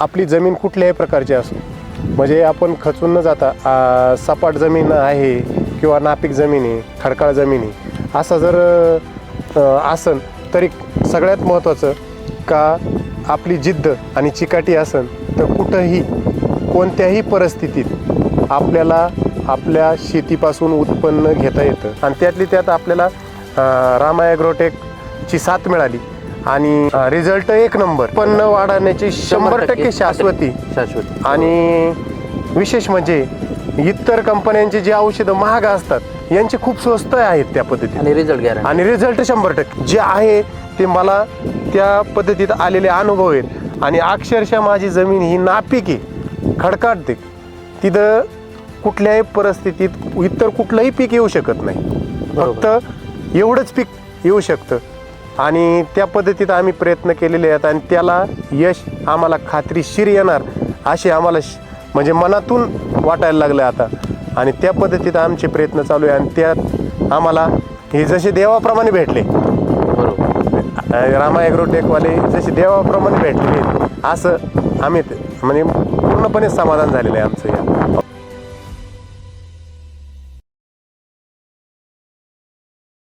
आपली जमीन कुठल्याही प्रकारची असो. म्हणजे आपण खचून न जाता आ, सपाट जमीन आहे किंवा नापीक जमीन आहे खडकाळ जमीन आहे असं जर अ, असन तरी सगळ्यात महत्त्वाचं का आपली जिद्द आणि चिकाटी असन तर कुठंही कोणत्याही परिस्थितीत आपल्याला आपल्या शेतीपासून उत्पन्न घेता येतं. आणि त्यातली त्यात आपल्याला अ, रामा ॲग्रोटेकची साथ मिळाली. आणि रिझल्ट एक नंबर उत्पन्न वाढवण्याची शंभर टक्के शाश्वती. शाश्वती. आणि विशेष म्हणजे इतर कंपन्यांची जी औषधं महाग असतात यांचे खूप स्वस्त आहेत त्या पद्धतीने आणि रिझल्ट गॅरंटी आणि रिझल्ट शंभर टक्के. जे आहे ते मला त्या पद्धतीत आलेले अनुभव आहेत. आणि अक्षरशः माझी जमीन ही नापीक आहे. खडकाटते तिथं कुठल्याही परिस्थितीत इतर कुठलंही पीक येऊ शकत नाही. फक्त एवढंच पीक येऊ शकतं. आणि त्या पद्धतीत आम्ही प्रयत्न केलेले आहेत आणि त्याला यश आम्हाला खात्रीशीर येणार असे आम्हाला श- म्हणजे मनातून वाटायला लागलं आता. आणि त्या पद्धतीत आमचे प्रयत्न चालू आहे आणि त्यात आम्हाला हे जसे देवाप्रमाणे भेटले. बरोबर. रामा ॲग्रोटेकवाले जसे देवाप्रमाणे भेटले. असं आम्ही म्हणजे पूर्णपणे समाधान झालेलं आहे आमचं या.